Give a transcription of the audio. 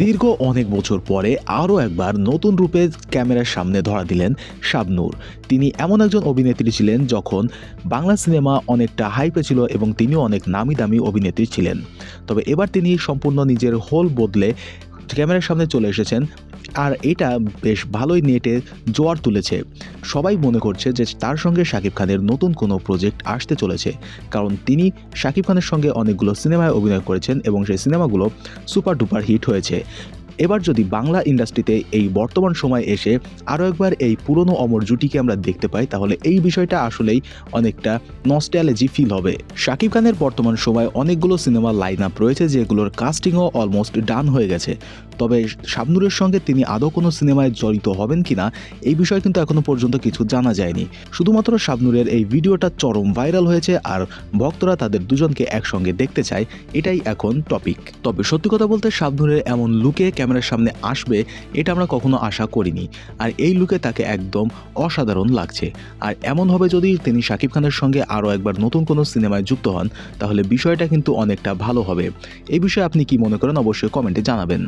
দীর্ঘ অনেক বছর পরে আরও একবার নতুন রূপে ক্যামেরার সামনে ধরা দিলেন শাবনূর। তিনি এমন একজন অভিনেত্রী ছিলেন যখন বাংলা সিনেমা অনেকটা হাইপে ছিল এবং তিনিও অনেক নামি দামি অভিনেত্রী ছিলেন। তবে এবার তিনি সম্পূর্ণ নিজের হোল বদলে ক্যামেরার সামনে চলে এসেছেন আর এটা বেশ ভালোই নেটে জোয়ার তুলেছে। সবাই মনে করছে যে তার সঙ্গে শাকিব খানের নতুন কোনো প্রজেক্ট আসতে চলেছে। কারণ তিনি শাকিব খানের সঙ্গে অনেকগুলো সিনেমায় অভিনয় করেছেন এবং সেই সিনেমাগুলো সুপার ডুপার হিট হয়েছে। এবার যদি বাংলা ইন্ডাস্ট্রিতে এই বর্তমান সময় এসে আরও একবার এই পুরনো অমর জুটিকে আমরা দেখতে পাই, তাহলে এই বিষয়টা আসলেই অনেকটা নস্ট্যালজি ফিল হবে। শাকিব খানের বর্তমান সময় অনেকগুলো সিনেমা লাইন আপ রয়েছে, যেগুলোর কাস্টিংও অলমোস্ট ডান হয়ে গেছে। তবে শাবনুরের সঙ্গে তিনি আদৌ কোনো সিনেমায় জড়িত হবেন কিনা, এই বিষয়ে কিন্তু এখনও পর্যন্ত কিছু জানা যায়নি। শুধুমাত্র শাবনুরের এই ভিডিওটা চরম ভাইরাল হয়েছে আর ভক্তরা তাদের দুজনকে একসঙ্গে দেখতে চায়, এটাই এখন টপিক তবে সত্যি কথা বলতে, শাবনুরের এমন লুকে ক্যামেরার সামনে আসবে, এটা আমরা কখনো আশা করিনি। আর এই লুকে তাকে একদম অসাধারণ লাগছে। আর এমন হবে যদি তিনি শাকিব খানের সঙ্গে আরও একবার নতুন কোনো সিনেমায় যুক্ত হন, তাহলে বিষয়টা কিন্তু অনেকটা ভালো হবে। এই বিষয়ে আপনি কি মনে করেন, অবশ্যই কমেন্টে জানাবেন।